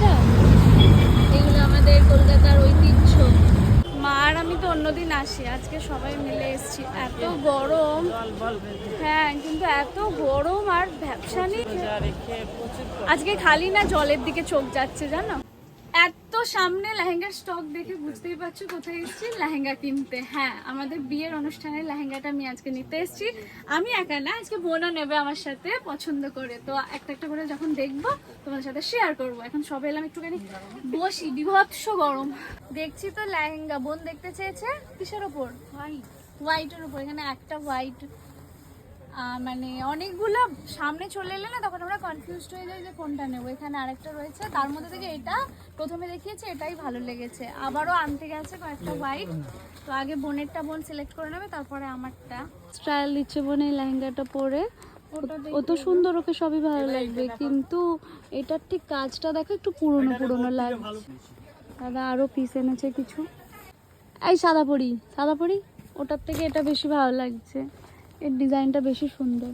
এটা এগুলো আমাদের কলকাতার ঐতিহ্য। মা আর আমি তো অন্যদিন আসি, আজকে সবাই মিলে এসছি। এত গরম। হ্যাঁ কিন্তু এত গরম আর ব্যবসা নেই। আজকে খালি না, জলের দিকে চোখ যাচ্ছে, জানো? এত সামনে লেহেঙ্গার স্টক দেখে বুঝতেই পারছ কোথায় এসেছি? লেহেঙ্গা কিনতে। হ্যাঁ আমাদের বিয়ের অনুষ্ঠানের লেহেঙ্গাটা আমি আজকে নিতে এসেছি। আমি একা না, আজকে বোনও নেবে আমার সাথে পছন্দ করে। তো একটা একটা করে যখন দেখব তোমার সাথে শেয়ার করব। এখন সবে এলাম একটুখানি বসি, বিভৎস গরম। দেখছি তো লেহেঙ্গা। বোন দেখতে চেয়েছে? কিসের ওপর? হোয়াইট হোয়াইটের উপর এখানে একটা হোয়াইট মানে অনেকগুলো সামনে চলে এলে না তখন আমরা কনফিউজড হয়ে যাই যে কোনটা নেব। এখানে আরেকটা রয়েছে তার মধ্যে থেকে এটা প্রথমে দেখিয়েছে এটাই ভালো লেগেছে। আবারও আনতে গেছে কয়েকটা হোয়াইট তো আগে বোনেরটা বোন সিলেক্ট করে নেবে তারপরে আমারটা। স্টাইল দিচ্ছে বোন এই লেহেঙ্গাটা পরে। ও তো সুন্দর ওকে সবই ভালো লাগবে। কিন্তু এটার ঠিক কাজটা দেখো একটু পুরনো পুরনো লাগছে। দাদা আরও পিস এনেছে কিছু। এই সাদা পরি সাদা পরি ওটার থেকে এটা বেশি ভালো লাগছে। এর ডিজাইনটা বেশি সুন্দর।